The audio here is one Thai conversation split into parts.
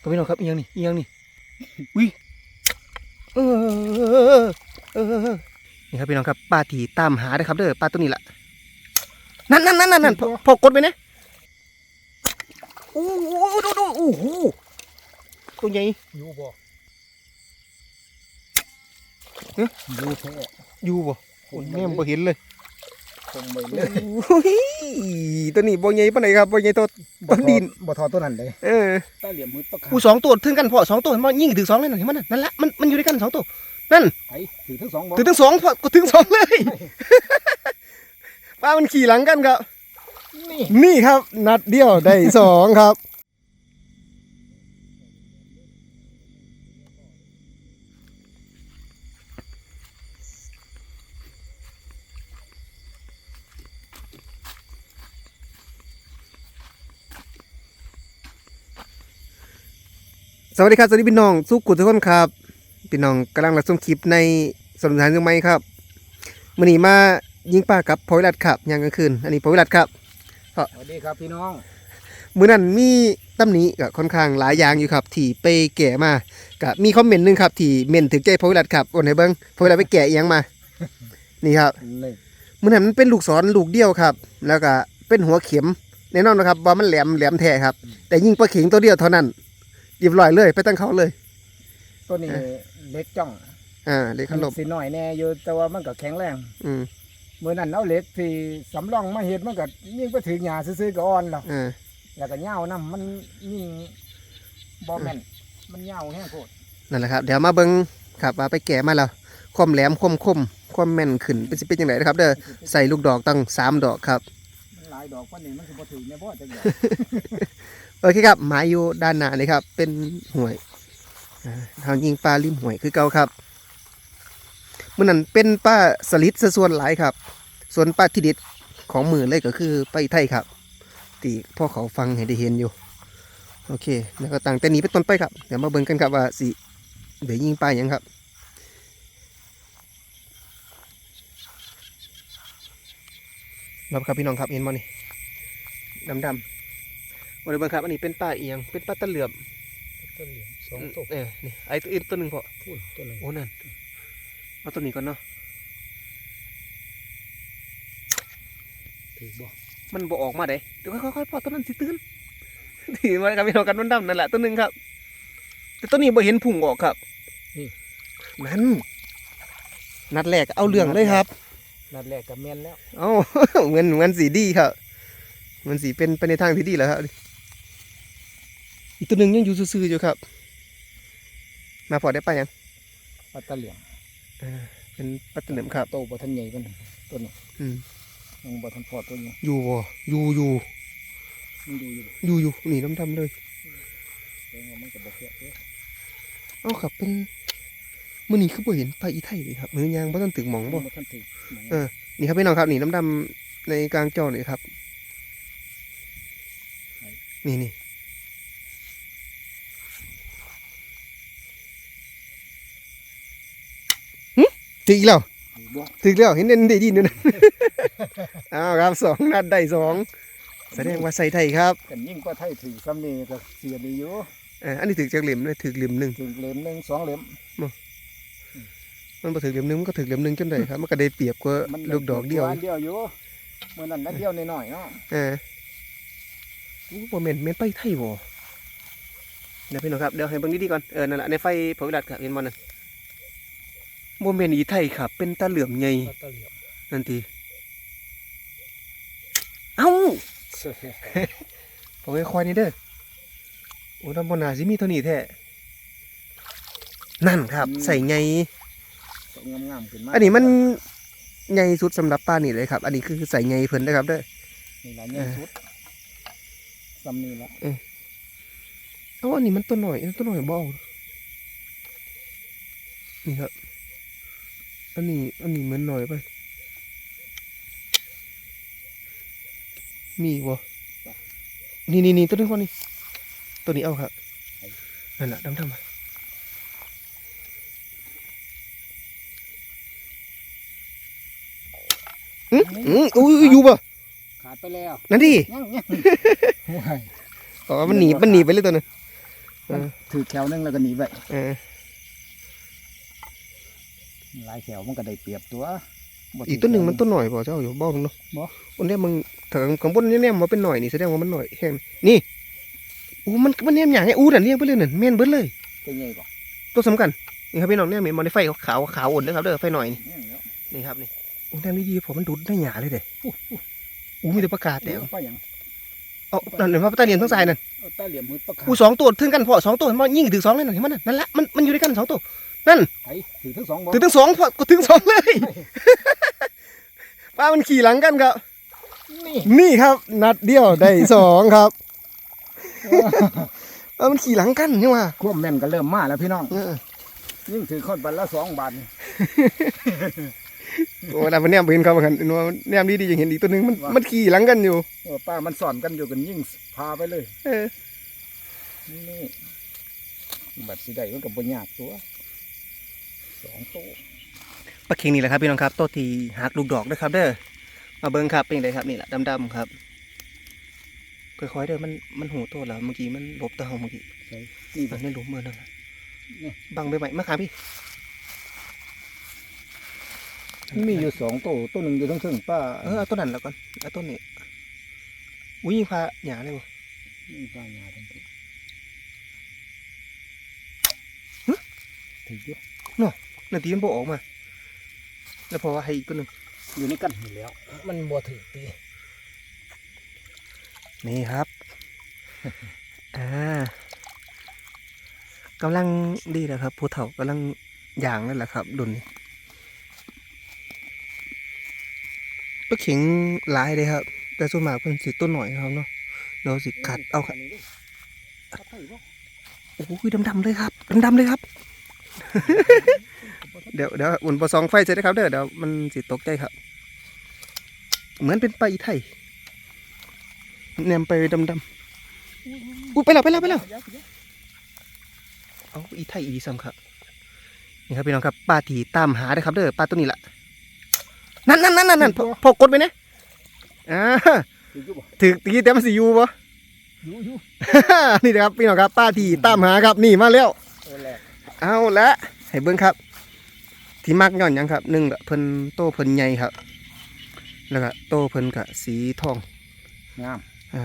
ก็พี่น้องครับอีหยังนี่อีหยังนี่อุ้ยเออเออเออเออนี่ครับพี่น้องครับปลาที่ตามหาเด้อครับเด้อปลาตัวนี้ล่ะนั่นนั่นนั่นนั่นนั่นพอพอกดไปนะโอ้โหดูดูโอ้โหตัวใหญ่อยู่บ่เอ๊ะอยู่แท้อยู่บ่โอ้ยแม่มบ่เห็นเลย คงไม่เลยโอ้ยตัวนี้บ่ใหญ่ปานไหนครับบ่ใหญ่ตัวบ่ดินบ่ทอตัวนั้นเลยเออตาเหลี่ยมมืดปะขาอู้สองตัวถึงกันพอสองตัวเห็นบ่ยิงถึงสองเลยนั่นเห็นมันนั่นแหละมันมันอยู่ด้วยกันสองตัวนั่นไอ้ถือทั้งสองบ่ถึงถึงสองพอก็ถึงสองเลยปลามันขี่หลังกันครับนี่นี่ครับนัดเดียวได้สองครับ สวัสดีครับสวัสดีพี่น้องสุกุทุกคนครับพี่น้องกำลังรับชมคลิปในสมทานยังไหมครับมื่อนี้มายิงปลากับพอวิรัตครับยามกลางคืนอันนี้พอวิรัตครับสวัสดีครับพี่น้องมื้อนั้นมีตำหนิก็ค่อนข้างหลายอย่างอยู่ครับที่ไปแก่มาก็มีคอมเมนต์หนึงครับที่เม่นถึงใจพอวิรัตครับโอนให้เบิ่งพอวิรัตไปแก่อีหยังมา นี่ครับนี่มื้อนั้นมันเป็นลูกศรลูกเดียวครับ แล้วก็เป็นหัวเข็มแน่นอนนะครับว่ามันแหลมแหลมแท้ครับ แต่ยิงปลาเข็งตัวเดียวเท่านั้น เรียบร้อยเลย ไปตั้งเขาเลย ตัวนี้เล็กจ้องอ่าเลยขนมสิหน่อยแน่อยู่แต่ว่ามันก็แข็งแรง อืมเมื่อนั้นเอาเหล็กที่สำรองมาเฮ็ดมันก็ยิ่งไปถึงหญ้าซื่อๆก็อ่อนแล้วอ่าแล้วก็เหย้านํมันยิ่งบ่แม่นมันเหย้าแห้งโพดนั่นแหละครับ เดี๋ยวมาเบิ้งครับว่าไปแก่มาแล้วความแหลมคมคมความแม่นขึ้นเป็นสิเป็นยังไงนะครับ เด้อใส่ลูกดอกตั้งสามดอกครับมันหลายดอกกว่านี้มันสิบ่ถึงแน่บ่จังได๋ โอเคครับหมายอยู่ด้านหน้าเลยครับ เป็นห่วยอ่าทางยิงปลาริมห่วยคือเก่าครับเมื่อนั้นเป็นปลาสลิดส่วนหลายครับ ส่วนปลาที่เด็ดของมือเลยก็คือปลาไทยครับที่พ่อเขาฟังให้ได้เห็นอยู่ โอเค แล้วก็ต่างแต่นี้เป็นต้นไปครับ เดี๋ยวมาเบิ่งกันครับว่าสิเดี๋ยวยิงปลาอย่างครับรับครับพี่น้องครับเห็นบ่นี่ดำดำ วันนี้เบิ่งครับ อันนี้เป็นปลาเอียง เป็นปลาตะเหลือบต้นเหลี่ยมสองตัวเออนี่ไอ้ตัวอื่นตัวหนึ่งพอพูดตัวนึงโอ้นั่นเอาตัวนี้ก่อนเนาะถือบ่มันบ่ออกมาเด้เดี๋ยวค่อยๆพอตัวนั้นสิตื่นถือมาครับพี่น้องกันดำๆนั่นแหละตัวหนึ่งครับ แต่ตัวนี้บ่เห็นพุ่งออกครับนั่นนัดแรกเอาเรื่องเลยครับ นัดแรกก็แม่นแล้ว เอ้าเหมือนเหมือนสีดีครับเหมันสีเป็นไปในทางที่ดีแล้วครับ อีกตัวหนึ่งยังอยู่ซื่อๆอยู่ครับ มาพอได้ไปยังปลาตะเหลี่ยมเป็นปัตตเหนิมครับโตบ่ทันใหญ่กันตัวนี้อืมยังบ่ทันพอตัวนี้อยู่บ่อยู่อยู่มันอยู่อยู่อยู่อยู่นี่ดำๆเลยแต่ว่ามันก็บ่เพียเด้อเอาครับเป็นมื่อนี้คือบ่เห็นปลาอีไทยเลยครับมือยางบ่ทันถึงหมองบ่บ่ทันถึงหมองเออนี่ครับพี่น้องครับนี่ดำๆในกลางจอนี่ครับ นี่นี่ หึถึงอีกแล้วถือบ่ถึงแล้วเห็นเด่นได้ดีนู่นนะอ้าวครับสองนัดได้สองแสดงว่าใส่ไทยครับกันยิ่งกว่าไทยถือซ้ำนี่ก็เสียดีอยู่เอออันนี้ถึงจากเหลี่ยมด้วยถึงเหลี่ยมหนึ่งถึงเล่มหนึงสองเล่มมันมาถึงเหลี่ยมหนึ่งมันก็ถึงเหลี่ยมหนึ่งจนได้ครับมันก็ได้เปรียบกว่ามันลูกดอกเดียวอันเดียวอยู่เมื่อนั้นนัดเดียวน้อยๆเนาะเอออู้บ่แม่นแม่นไปไทยบ่เดี๋ยวพี่น้องครับเดี๋ยวให้เบิ่งดีๆก่อนเออนั่นแหละในไฟผวิรัตครับเห็นบ่นั่น บ่แม่นอีไทยครับ เป็นตาเหลือมใหญ่ปลาตะเหลี่ยมนั่นทีเอ้าผมไปคอยนี่เด้อโอ้ทำบ่น่าสิมีเท่านี้แท้นั่นครับ ใส่ใหญ่งามๆขึ้นมาอันนี้มันใหญ่สุดสำหรับป้านี่เลยครับ อันนี้คือใส่ใหญ่เพิ่นนะครับเด้อนี่ล่ะใหญ่สุดซ้ำนี่ละเอ้าอันนี้มันตัวหน่อยอันนี้ตัวหน่อยบ่เอานี่ครับ อันนี้ อันนี้เหมือนหน่อยไป มีอีกบ่นี่นี่นี่ตัวนี้คนนี้ตัวนี้เอาครับนั่นแหละดำดำมาอืมอืมอุ้ยอุ้ยอยู่ป่ะขาดไปแล้วนั่นดิยังยังโอ้ยอ๋อมันหนีมันหนีไปเลยตัวนั้นเออถือแถวหนึงแล้วก็หนีไปเออห ลายแถวมันก็ได้เปรียบตัวบ่อีกตัวหนึ่งมันตัวหน่อยบ่เจ้าอยู่บ้องเนาะบ่อันเนี้ยมึงถ้าข้างบนเนี่ยแนมมาเป็นหน่อยนี่แสดงว่ามันหน่อยแห้งนี่อู้มันมันแนมอย่างไงอู้นั่นเรียงไปเลยนั่นแม่นเบิดเลยตัวใหญ่กว่าตัวสำคัญนี่ครับพี่น้องเนี่ยมีมอนิไฟขาวขาวอ่อนนะครับเด้อไฟหน่อยนี่เนี่ยแล้วนี่ครับนี่อู้แนมดีๆผมมันดูดได้หยาเลยเด้อู้มีแต่ประกาศแต่เอาไปหยังเอานั่นเห็นว่าตาเนียนทั้งสายนั่นเอาตาเหลี่ยมมือปลาขาวอู้สองตัวถึงกันพอสองตัวมันยิ่งถือสองเลยนั่นเห็นมันนั่นนั่นละมันมันอยู่ด้วยกันสองตัว นั่นไอ้ถือทั้งสองบ่ถือทั้งสองพอก็ถึงสองเลยป้ามันขี่หลังกันครับ นี่นี่ครับ นัดเดียวได้สองครับเออมันขี่หลังกันนี่ว่าควบแม่นก็เริ่มมาแล้วพี่น้องเออยิ่งถือคนบันละสองบาทนี่โอ้แต่มันแนมไปเห็นเขาเหมือนกันนัวแนมดีดีๆยังเห็นอีกตัวหนึงมันมันขี่หลังกันอยู่เออป้ามันสอนกันอยู่กันยิ่งพาไปเลยเออนี่บัดสิได้มันก็บ่ยากตัว สองตัวปลาเค็งนี่แหละครับพี่น้องครับตัวที่หักลูกดอกด้วยครับ เด้อมาเบิ้งครับเป็นไงครับนี่แหละดำๆครับค่อยๆเด้อมันมันหูโตแล้วเมื่อกี้มันหลบตาเฮาเมื่อกี้ใช่นี่มันไม่หลุมเมื่อนั่นน่ะนี่บังไปไหมมาขาพี่มันมีอยู่สองตัวตัวหนึ่งอยู่ทั้งซึ่งป้าเออเอาต้นนั้นแล้วก่อนเอาต้นนี้อุ้ยยิงพาหยาเลยบ่นี่ป้าหยาทั้งตัวหึถืออยู่นา ทีมันโบออกมา แล้วพอว่าให้อีกตัวหนึ่งอยู่ในกันอยู่แล้ว มันบ่ถือตีนี่ครับ อ่ากำลังดีแล้วครับผู้เฒ่ากำลังย่างนั่นแหละครับ ดุนนี่ปลาเข็งหลายเลยครับ แต่ส่วนมากเป็นสิต้นหน่อยนะครับเนาะเราสิขัดเอาครับเอาไข่บ่โอ้ยดำๆเลยครับดำๆเลยครับ เดี๋ยวเดี๋ยวอุ่นปสองไฟเสร็จนะครับเด้อเดี๋ยวมันสิตกใจครับ เหมือนเป็นปลาอีไทยแนมไปดำๆอุ้ยไปแล้วไปแล้วไปแล้วเอาอีไทยอีซ้ำครับนี่ครับพี่น้องครับปลาถีตามหาเด้อครับเด้อปลาตัวนี้แหละนั่นนั่นนั่นนั่นนั่นพอพอกดไปนะอ่าถืออยู่บ่ถือตีแต่มันสิอยู่ปะอยู่อยู่นี่นะครับพี่น้องครับป้าถีตามหาครับนี่มาแล้วเออแหละเอาละให้เบิ้งครับ ที่มักย้อนหยังครับหนึ่งก็เพิ่นโตเพิ่นใหญ่ครับ แล้วก็โตเพิ่นก็สีทองงามอ่า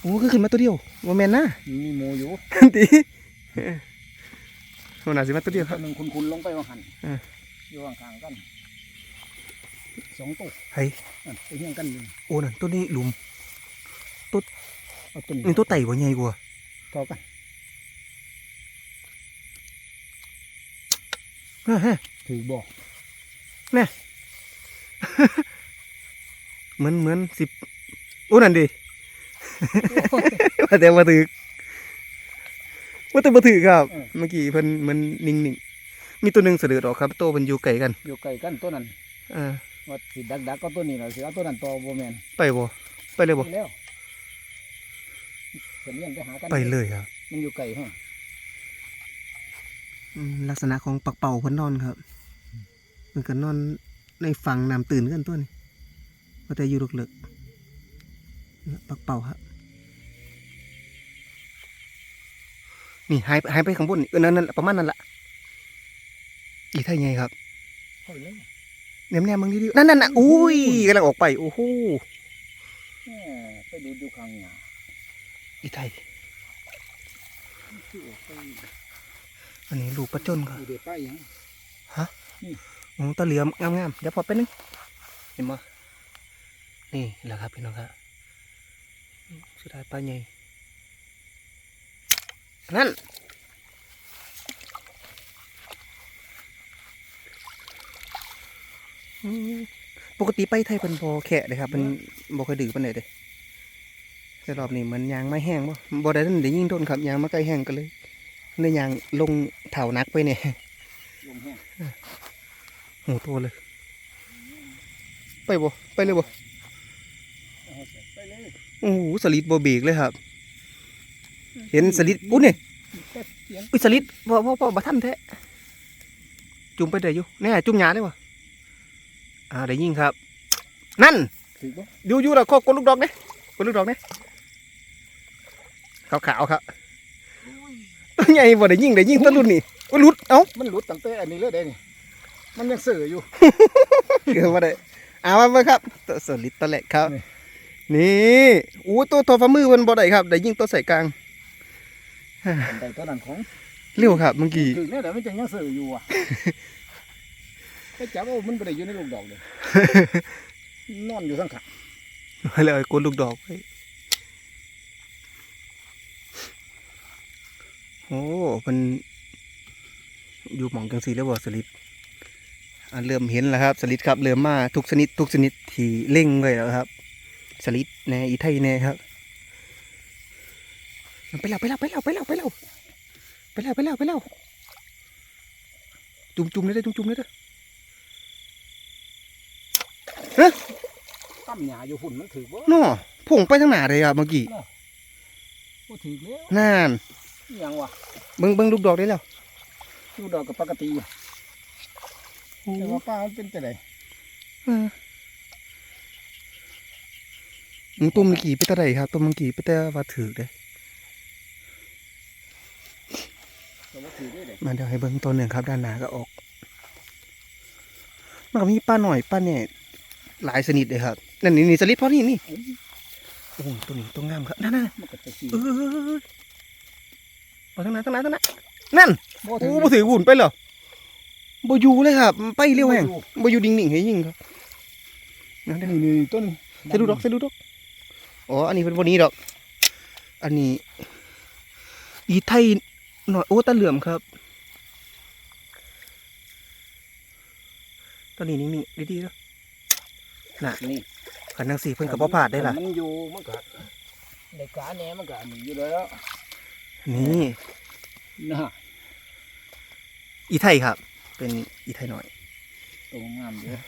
โอ้คือขึ้นมาตัวเดียวว่าแม่นนะมีหมูอยู่ตีมันน่าสิมาตัวเดียวคตัรัวบหนึ่งคุณคุณลงไปว่าหันอ่าอยู่ห่างๆกันสองตัวเฮ้ยนั่นไปเฮียงกันอยู่โอ้นั่นตัวนี้หลุมเอาตัวนี้นี่ตัวไต่บ่ใหญ่กว่าต่อกัน อ่าฮะถือบ่เหมือนเหมือนสิบโอ้นั่นดิว่าแต่บ่ถือว่าแต่บ่ถือครับ เมื่อกี้เพิ่นมันนิ่งๆมีตัวหนึ่งเสด็จออกครับโตมัน อยู่ไกลกันอยู่ใกล้กันตัวนั้นอ่าว่าสิดักดักก็ตัวนี้เราสิเอาตัวนั้นต่อบ่แม่นไปบ่ไปเลยบ่ไปแล้วเสมียนไปหากันไปเลยครับ มันอยู่ไกลฮะอืม ลักษณะของปักเป่าเพิ่นนอนครับมันก็นอนในฝั่งน้ำตื่นกันตัวนี้ว่าแต่อยู่ลึกๆปักเป่าครับนี่หายหายไปข้างบนนี่เออนั่นนั่นประมาณนั้นละอีไทยไงครับไปเลยแนมแนมมึงดีๆนั่นนั่นน่ะอุ้ยกำลังออกไปโอ้โหแหม่ไปดูดูข้างหน้าอีไทยคื อออกไปอันนี้ลูกปลาจนครับอยู่เด็ดป้ายหยังมองตะเหลือมงามๆเดี๋ยวพอไปบนึงเห็นมั้นี่แหละครับพี่น้องครับสุดท้ายปลาใหญ่นั่นอืมปกติไปไทยเป็นบอแขะเลยครับเป็นบอเคยดื้อปานไหนเด้แต่รอบนี้เหมันยางไม่แห้งบ่บอได้นั่นเดี๋ยวยิ่งโดนครับยางมาใกล้แห้งกันเลย เลยยางลงเถานักไปเนี่ยลงแห้งโหโตเลย ไปบ่ไปเลยบ่เอาไปเลยโอ้โหสลิดบ่เบรกเลยครับ เห็นสลิดอู้นี่แต่เสียงอุ้ยสลิดพ่อพ่อพ่อบ่ทันแท้จุ่มไปได้อยู่แน่จุ่มหยาได้บ่อ่าได้ยิงครับ นั่นถือบ่อยู่อยู่แล้วก็กดลูกดอกเนี่ยกดลูกดอกเนี่ยขาวๆครับ ใหญ่บ่ได้ยิงได้ยิงตะลุ่นนี่โอ้ยหลุดเอ้ามันหลุดตั้งแต่อันนี้เลยได้นี่มันยังเสืออยู่ เกิดบ่ได้เอามาเบิ่งครับตัวสลิดตัวแรกครับ นี่ นี่อู้ตัวตัวฝ่ามือมันบ่ได้ครับได้ยิงตัวใส่กลางอันใดตัวนั้นของเร็วครับเมื่อกี้ ถึงเนี่ยเดี๋ยวมันจะยังเสืออยู่อะ ไปจับเอามันไม่ได้อยู่ในลูกดอกเลย นอนอยู่ข้างขาไปเลยกดลูกดอกไว้ โอ้มันอยู่หมองจังสีแล้วบ่สลิดอันเริ่มเห็นแล้วครับ สลิดครับเริ่มมาทุกชนิดทุกชนิดที่เล่งไว้แล้วครับ สลิดแน่อีไทยแน่ครับไปแล้วไปแล้วไปแล้วไปแล้วไปแล้วไปแล้วไปแล้วไปแล้วจุ่มจุ่มเลยเด้อจุ่มจุ่มเลยเด้อตั้มหญ้าอยู่หุ่นมันถือบ่น้อผงไปทางหน้าเลยครับเมื่อกี้บ่ถือแล้วนั่นอิห ยังวะเบิ่งเบิ่งลูกดอกได้แล้วลูกดอกกับปกติอยู่แต่ว่าป้ามันเป็นแต่ไหนเออมึงตุ้มเมื่อกี้ไปแต่ใดครับตุ้มเมื่อกี้ไปแต่ว่าถือเด้แต่ว่าถือได้เลยมาเดี๋ยวให้เบิ่งตัวหนึ่งครับ ด้านหน้าก็ออก มันก็มีป้าหน่อยป้าเนี่ยหลายชนิดเลยครับนั่นนี่นี่สลิดเพราะนี่นี่โอ้โหตัวนี้ตัวงามครับนั่นนั่นมันก็จะสีเออ ไปทางไหนทางไหนทางไหนนั่นบ่โอ้ถือบ่ถือหุ่นไปเหรอบ่อยู่เลยครับ ไปเร็วแฮงบ่อยู่ดิ่งๆให้ยิงครับนั่นเด้อนี่นี่ต้นใส่ดูดอกใส่ดูดอกอ๋ออันนี้เป็นวันนี้ดอก อันนี้ อีไทยหน่อยโอ้ตาเหลื่อมครับตอนนี้นิ่งๆดีๆแล้วน่ะนี่ขันนังสีเพิ่นกับพ่อผาดได้ล่ะมันอยู่มันก็ได้กาแหนมันก็อันนี้อยู่แล้ว นี่นะอีไทยครับ เป็นอีไทยหน่อยตัวงามเยอะ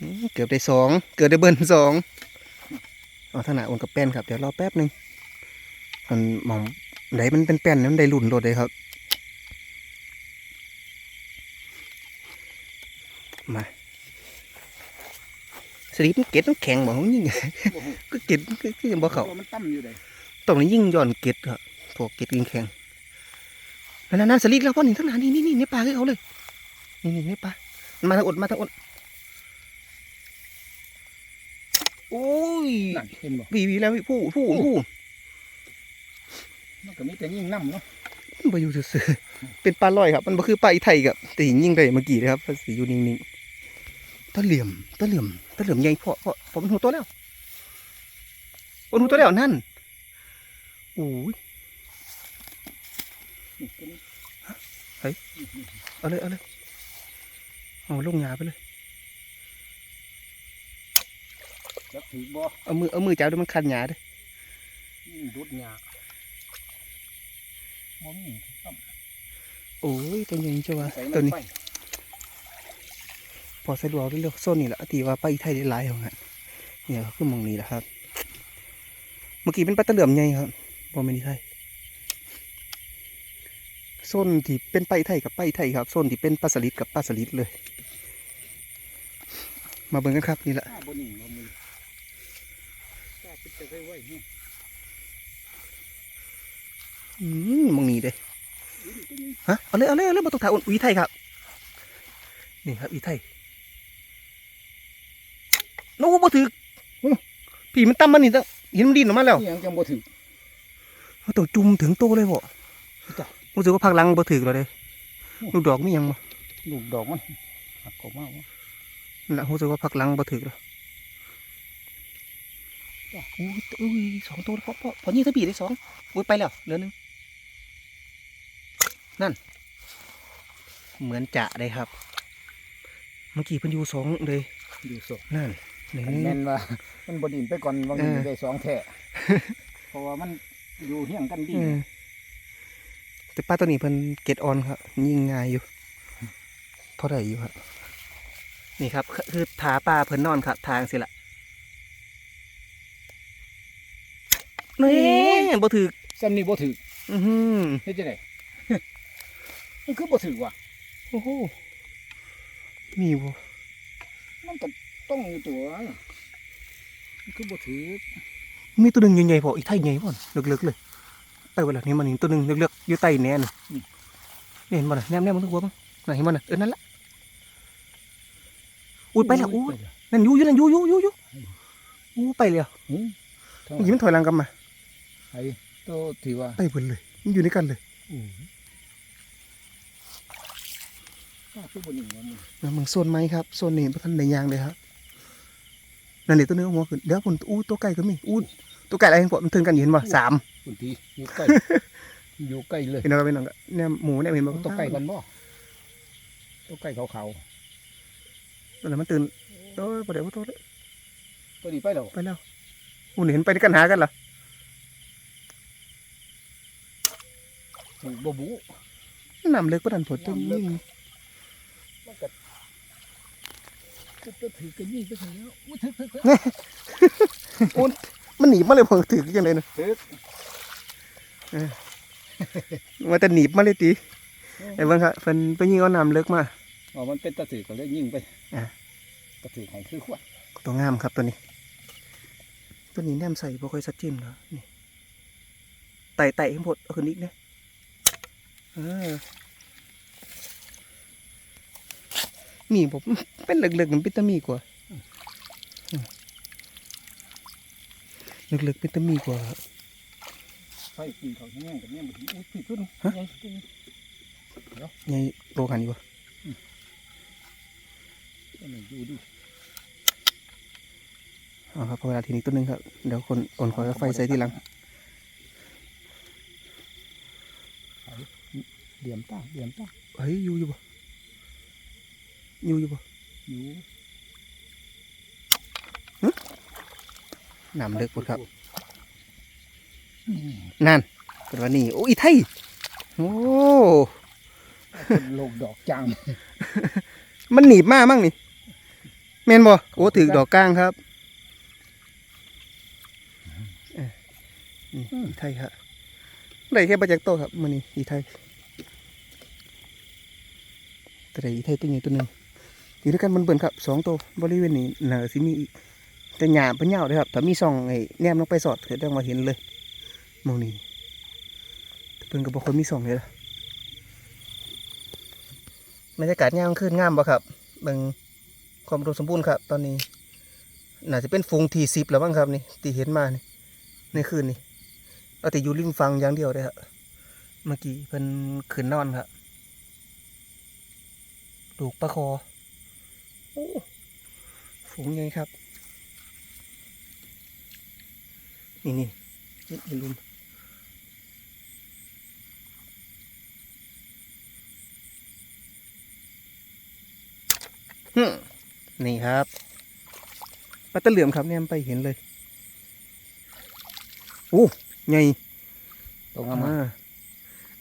อืมเกือบได้สองเกือบได้เบิ้ลสองเอาถนัดอ้วนกับแป้นครับ เดี๋ยวรอแป๊บหนึงมันหมองไหนมันเป็นแป้นนั้นได้ลุ่นโลดเลยครับ มาสลิปมันเก็ดต้องแข็งบอกเขายิงโอ้โหก็เก็ดก็ก็ยังบ่เขามันตั้มอยู่เลยตรงนี้ยิ่งย่อนเก็ดครับ พวกเก็ดยิงแข็งนั่นนั่นๆๆสลิดแล้วพ่อนี่ทั้งหนานี่นี่นี่ในปลาคือเขาเลย นี่นี่ในปลามันมาทางอดมาทางอดโอ้ยนั่นเห็นบ่วีวีแล้ววีผู้ผู้ผู้มันก็มีแต่ยิ่งน้ำเนาะมันไปอยู่ซื่อๆเป็นปลาลอยครับ มันบ่คือปลาอีไทยกับแต่หิงยิ่งได้เมื่อกี้นะครับภาษีอยู่นิ่งๆตะเหลี่ยมตะเหลี่ยมตะเหลี่ยมใหญ่เพาะเพาะเพาะมันหูตัวแล้วมันหูตัวแล้วนั่นโอ้ย นี่ตัวนี้ เอาเลยเอาเลยเอาลงหยาไปเลยจับถือบ่เอามือเอามือจับด้วยมันคันหยาเด้อยิ่งดุดหญ้าบ่มีตั้มโอ้ยตัวใหญ่จังวะใส่ตัวนี้ไฟพอสะดวกได้เลือกโซนนี่แหละที่ว่าไปไทยได้หลายของนั้นเนี่ยคือหมองนี้แหละครับ เมื่อกี้เป็นปลาตะเหลื่อมใหญ่ครับบอมเมนไทย โซนที่เป็นปลาอีไทยกับปลาอีไทยครับโซนที่เป็นปลาสลิดกับปลาสลิดเลย มาเบิ่งกันครับนี่แหละข้าบนนิ่งบ่มีข้าเป็นจะไว้ไว้เนี่ยอืมหมองนี้เด้อุ้ยตัวนี้ฮะเอาเลยเอาเลยเอาเลยมาตกถ่ายอุ่นอีไทยครับ นี่ครับอีไทยโน้บ่ถืออื้อพี่มันตั้มมันนี่ตั้งเห็นมันดินออกมาแล้วนี่ยังจังบ่ถึงมันต้องจุ่มถึงโตเลยบ่จ้ะ รู้สึกว่าพักหลังบ่ถือแล้วเด้อืมลูกดอกมีหยังบ่ลูกดอกมันหักออกมาวะนั่นล่ะรู้สึกว่าพักหลังบ่ถือแล้วอุ้ยอุ้ยสองตัวแล้วพอพอพอนี่ถ้าบีได้สองอุ้ยไปแล้วเหลือหนึงนั่น เหมือนจะได้ครับ เมื่อกี้เพิ่นอยู่สองเลยอยู่ศพนั่นนี่คันแม่นว่า มันบดินไปก่อนบางทีเออได้สองแท่เพราะว่ามันอยู่เฮี้ยงกันดี เออ แต่ป้าตัวนี้เพิ่นเก็ตออนครับยิงง่ายอยู่พอได้อยู่ครับนี่ครับคือคือถาปลาเพิ่นนอนครับ ทางสิละนี่บ่ถือซ้ำนี่บ่ถืออือหือเฮ็ดจังไดมันคือบ่ถือว่ะโอ้โหมีบ่มันก็ต้องอยู่ตัวมันคือบ่ถือมีตัวหนึ่งใหญ่ๆพออีกไทยใหญ่พ่อนเลึกๆเลย ไปเวลานี้มันนี่ตัวหนึ่งเลือกๆอยู่ใต้แหนนนี่เห็นบ่น่ะแนมแนมมันตัวหัวมั้งน่ะเห็นบ่น่ะเออนั่นละอุ้ยไปแล้วอุ้ยนั่นอยู่อยู่นั่นอยู่อยู่อยู่อยู่อู้ไปแล้วอืมยิ้มถอยหลังกลับมาไอ้ตัวที่ว่าไปเบิดเลยมันอยู่ในกันเลยอืมก็คือบนหนึ่งวันนี้นะมึงโซนไหมครับโซนนี้พระท่านในยางเลยครับนั่นนี่ตัวนึงเอหัวขึ้นเดี๋ยวผมอู้ตัวไก่ก็มีอู้ ตัวไก่อะไรเห็นปะมันถึงกันอยู่เห็นบ่สามบางทีอยู่ใกล้ อยู่ใกล้เลย เห็นอะไรเป็นหนังกะเนี่ยหมูเนี่ยเห็นบ่ตัวใกล้กันบ่ตัวใกล้เขาเขานั่นแหละมันตื่นโอ้ยประเดี๋ยวตัวเลยๆตัวนี้ไปแล้วไปแล้วอู้นี่เห็นไปด้วยกันหากันเหรอถูกบ่บุน้ำเล็กประดันผลต้นยิ่งมันก็ก็ตัวถือกันยี่ก็ถึงแล้วอุ้ยถึกถึกถึก มันหนีบมาเลยผมถือยังไงนะถึกว่าแต่หนีบมาเลยตีไอ้เบิ่งครับเพิ่นไปยิงเอาน้ำเล็กมาอ๋อมันเป็นตะถือก็เลยยิงไปอะตะถือให้คือขวดตัวงามครับตัวนี้ ตัวนี้แนมใส่บ่ค่อยชัดเจนครับนี่ไต่ไต่ข้างบนเอาขึ้นอีกนะเออมีผมเป็นเหลึกๆมันเป็นตะมีกว่าอืมเห ลึกๆเป็นตะมีกว่าครับไฟกินเขาแห้งๆกับเนี่ยมันอุ้ยผิดขึ้นฮะยังขึ้นใหญ่โตกันอยู่บ่ตัวนี้อยู่ดิเอ๋อครับพอเวลาทีนี้ตัวหนึงครับ เดี๋ยวคนคนขอไฟใส่ทีหลังเหลี่ยมตาเหลี่ยมตาเฮ้ยอยู่อยู่บ่อยู่อยู่บ่อยู่ น้ำเลิกหมดครับอืมนั่นเป็นว่านี่โอ้ยไทยโอ้เป็นโลกดอกจังมันหนีบมามั่งนี่แม่นบ่โอ้ถือดอกก้างครับเอ้ยนี่อีไทยครับได้แค่ประจักษ์โตครับมันนี่อีไทยแต่ได้อีไทยตัวนี้ตัวหนึงอยู่ด้วยกันมันเบิ่นครับสองตัวบริเวณนี้น่าสิมีอีก แต่หญ้าเป็นยาวเลยครับถ้ามีซองไอ้แนมลงไปสอดเกิดได้มาเห็นเลยมองนี่เพิ่นก็บ่ค่อยมีซองเลยล่ะบรรยากาศยามคืนงามบ่ครับเบิ่งความอุดมสมบูรณ์ครับ ตอนนี้ น่าจะเป็นฝูงทีสิบแล้วบ้างครับนี่ที่เห็นมานี่ในคืนนี้เอาแต่อยู่ริมฟังอย่างเดียวเลยครับเมื่อกี้เพิ่นขึ้นนอนครับลูกปลาคอ โอ้ ฝูงใหญ่ครับ นี่นี่นี่นี่ลุมฮึ่มนี่ครับปลาตะเหลือมครับเนี่ยมันไปเห็นเลยโอ้ใหญ่ตรงนั้นมาอ่า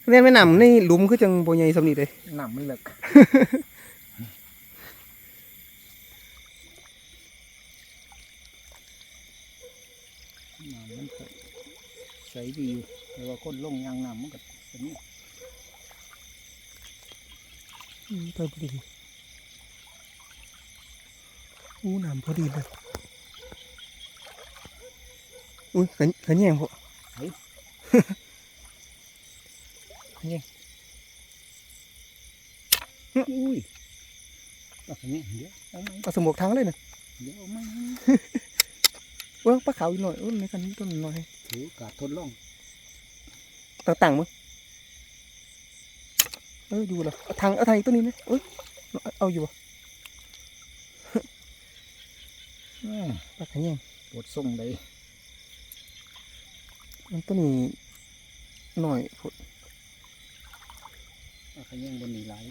เนี่ยไม่นำในหลุมคือจังโบใหญ่สำนีเลยหนำมันเลิกน้ำมันก็ ใสดีอยู่แต่ว่าคนลงยางน้ำมันก็แบบนี้อืมไปพอดีอู้น้ำพอดีเลยอุ้ยขันขันแยงพออุ้ยแบบนี้เดี๋ยวเอาไหมปลาสมบกทางเลยนะเดี๋ยวเอาไหมเว้ยปลาขาวอีกหน่อยเออในกันต้นหน่อย ถือโอกาสทดลองต่างๆมั้งเอออยู่เหรอเอาทางเอาทางอีกต้นนี้ไหมเอ้ยเอาอยู่อะอืมปลาขันแยงปวดส่งเลยมันต้นนี้หน่อยพดเอาขยังบนนี้ไหลาย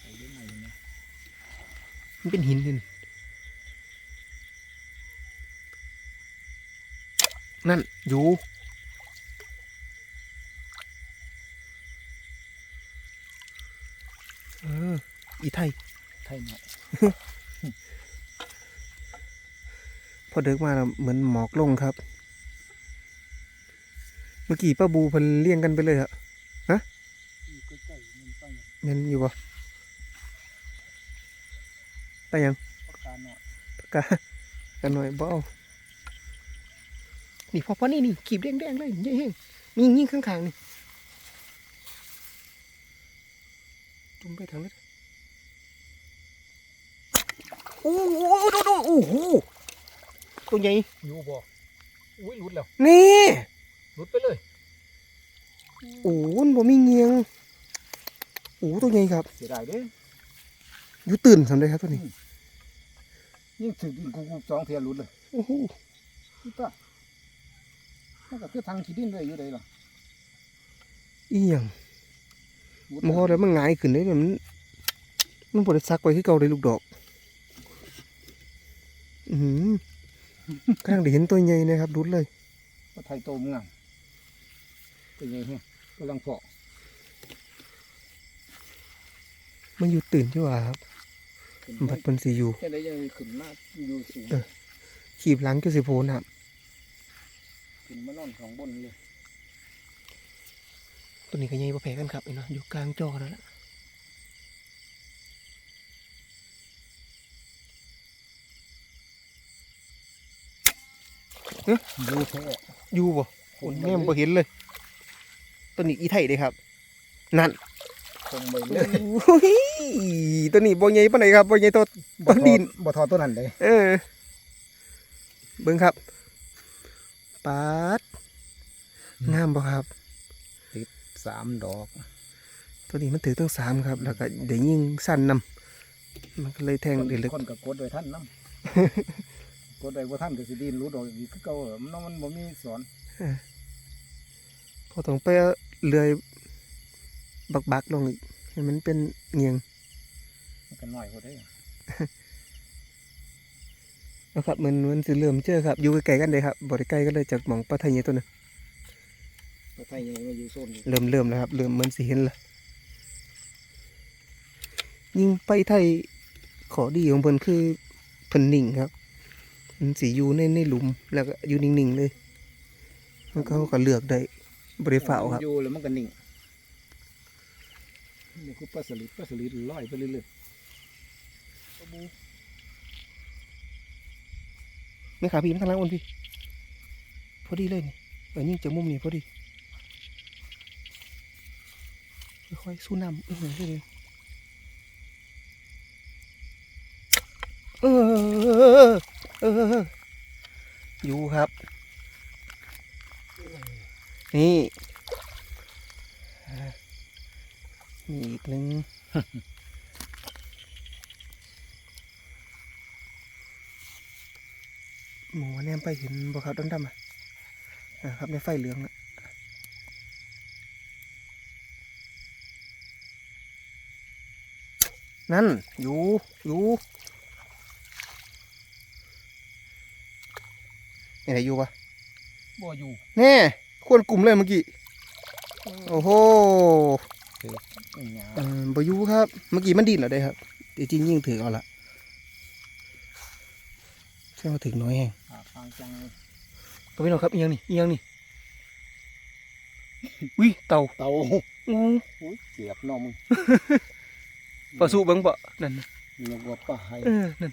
ไปได้ไหมนะมันเป็นหินเล นั่น อยู่ เออ อีไทย ไทยเนาะพอเดิกมาแล้วเหมือนหมอกลงครับ เมื่อกี้ป้าบูเพันเลี้ยงกันไปเลยอะอยู่ใกล้ๆมันตั้งแม่นอยู่ปะไปยังปากกาเนาะปากกากันหน่อยเบ้า นี่พอพอนี่นี่ขีบแดงๆเลยเย้งมียิงข้างๆนี่จุ่มไปทางนั้นโอ้โหดูดูโอ้โหตัวใหญ่อยู่บ่อุ้ยหลุดแล้วนี่หลุดไปเลยโอ้โหมันบ่มีเงียงโอ้โหตัวใหญ่ครับเสียดายเด้อยู่ตื่นสำเร็จครับตัวนี้ยิ่งถึงยิ่งกูกูสองเทียหลุดเลยโอ้โหพี่ป้า มันก็คือทางขี้ดินเลยอยู่เลยล่ะอีหยังหลุดมอแล้วมันหงายขึ้นได้มันมันบ่ได้ซักไว้คือเก่าเลยลูกดอก อือหือกำลังได้เห็นตัวใหญ่นะครับรุดเลยก็ไทยโตมึงอะเป็นไงเฮียกำลังเพาะมันอยู่ตื่นที่ว่าครับขึ้นบัดมันสิอยู่แค่ได้ยังขึ้นมาอยู่สูงเออขีบหลังก็สิโพนครับ ขึ้นมานอนของบนเลยตัวนี้ก็ใหญ่บ่แพ้กันครับไอ้เนาะอยู่กลางจอนั่นแหละดูแท้อยู่บ่โอ้แม่บ่เห็นเลยตัวนี้อีไทยเด้ครับ นั่นคงไปเลยโอ้ยตัวนี้บ่ใหญ่ปานใดครับบ่ใหญ่ตัวต้นดินบ่ทอตัวนั้นเลยเออเบิ่งครับ ปาดงามบ่ครับสามดอก ตัวนี้มันถือตั้งสามครับ แล้วก็ได้ยิงสั้นนำมันก็เลยแทงได้ลึกคนกับกดโดยท่านน้ำกดโดยว่าท่านก็สิดินรู้ดอกอีกคือเก่าเหรอมันมันบ่มีสอนพอต้องไปเอาเลื่อยบักบักๆลงอีกให้มันเป็นเงียงมันก็น้อยกว่าได้ นะครับมันมันสิเริ่มเจอครับ อยู่ใกล้ๆกันเลยครับบ่ได้ใกล้กันเลยจากหมองปลาไทยใหญ่ตัวนั้นตัวไทยยังมาอยู่โซนอยู่เริ่มเริ่มแล้วครับเริ่มเหมันสิเห็นละยิงไปไทยขอดีของเพิ่นคือเพิ่นนิ่งครับมันสิอยู่ในในหลุมแล้วก็อยู่นิ่งๆเลย มันเขาก็เลือกได้บริฝ่าวครับอยู่แล้วมันก็นิ่งนี่คือปลาสลิดปลาสลิดลอยไปเรื่อย ไม่ขาพี่ไม่ทางล่างบนพี่ พอดีเลยนี่เออยิงจากมุมนี้พอดีค่อยๆสู้น้ำเออเลยเออเออเออยู่ครับ นี่ มีอีกหนึ่ง หมูแนมไปเห็นบ่ครับดำๆอะอ่าครับในไฟเหลืองอะนั่น อยู่ อยู่นี่ไหนอยู่ปะๆบ่อยู่แน่ควรกลุ่มเลยเมื่อกี้ โอ้โหอีหยังเออบ่อยู่ครับ เมื่อกี้มันดินเหรอได้ครับจริงๆยิ่งถือเอาละใช่ว่าถึงน้อยแฮงหาทางจังเลยก็ไม่นองครับอีหยังนี่อีหยังนี่อุ้ยเต่าเต่าอู้อุ้ยเสียบเน้องมึงปลาสูเบิ่งบ่นั่นน่ะนึกว่าปลาไฮเออนั่น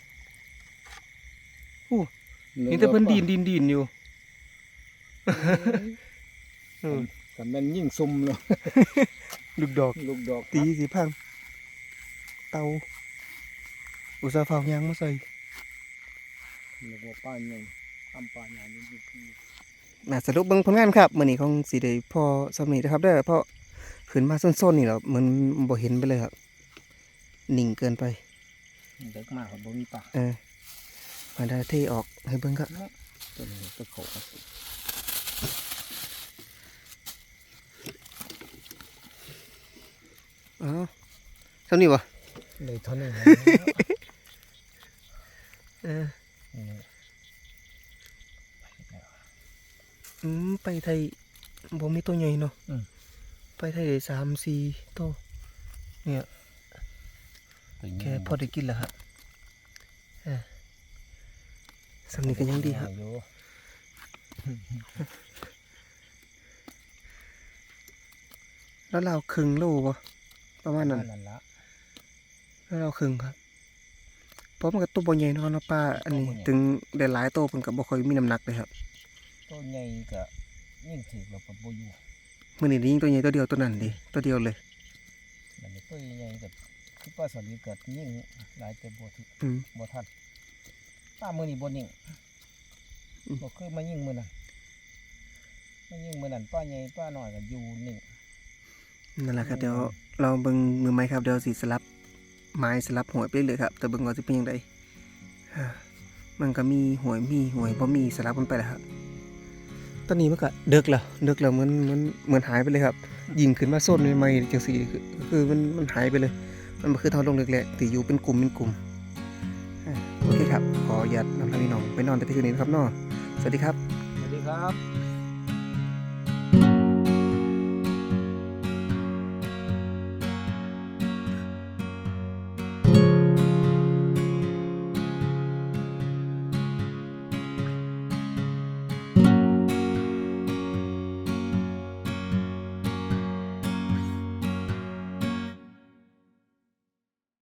เห็นแต่เพิ่นดินดินดินอยู่เออแต่แมันยิ่งซุ่มเลยลูกดอกลูกดอกตีสีพังเต่าอุตสาห์เฝ้ายางมาใส่นึกว่าปลาใหญ่ตำปลาใหญ่ นี่อยู่ที่น่าสรุปเบิ่งผลงานครับมื้อนี้ของสิได้พอสำนี้นะครับเด้อเพราะขึ้นมาส้นๆนี่แล้วมันบ่เห็นไปเลยครับนิ่งเกินไปเด็กมากครับบ่มีปลาเออมาได้เทออกให้เบิ่งครับตัวนี้ก็เขาครับอ๋อสำนี้บ่เลยเท่านี้เออ อืมไปไทยบ่มีตัวใหญ่เนาะอืมไปไทยได้สามสี่ตัวเนี่ยแค่พอได้กินแล้วครับเออสำนี้ก็ยังดีครับอยู่แล้วเราครึ่งโลบ่ประมาณนั้นนั่นละแล้วเราครึ่งครับเพราะมันก็ตัวบ่ใหญ่เนาะเนาะปลาอันนี้ ถึงได้หลายตัวเพิ่นก็บ่ค่อยมีน้ำหนักเลยครับก็ ตัวใหญ่ก็ยิ่งถือเราปะบ่อยู่มื้อนี้ได้ยิงตัวใหญ่ตัวเดียวตัวนั้นดิตัวเดียวเลยมันนี้ตัวใหญ่ก็คือปลาสลิดก็ยิ่งหลายแต่บ่ถึงอืมบ่ทันป้ามื้อนี้บ่นิ่งอืมบ่คือมายิงมื้อนั้นมายิงมื้อนั้นป้าใหญ่ป้าน้อยก็อยู่นิ่งนั่นแหละครับเดี๋ยวเราเบิ่งมือไม้ครับเดี๋ยวสิสลับไม้สลับหวยไปเรื่อยครับ แต่เบิ่งว่าสิเป็นยังไงอ่ามันก็มีหวยมีหวยบ่มีสลับกันไปแหล้วครับ ตอนนี้มันก็เดึกแล้วเดึกแล้วเหมือนเหมือนเหมือนหายไปเลยครับยิงขึ้นมาโซนใหม่ๆจังสีคือมันมันหายไปเลย มันคือเท่าลงเล็กๆที่อยู่เป็นกลุ่มเป็นกลุ่มโอเคครับขออนุญาตนำทางพี่น้องไปนอนแต่เพียงเท่านี้นะครับนาะสวัสดีครับ สวัสดีครับ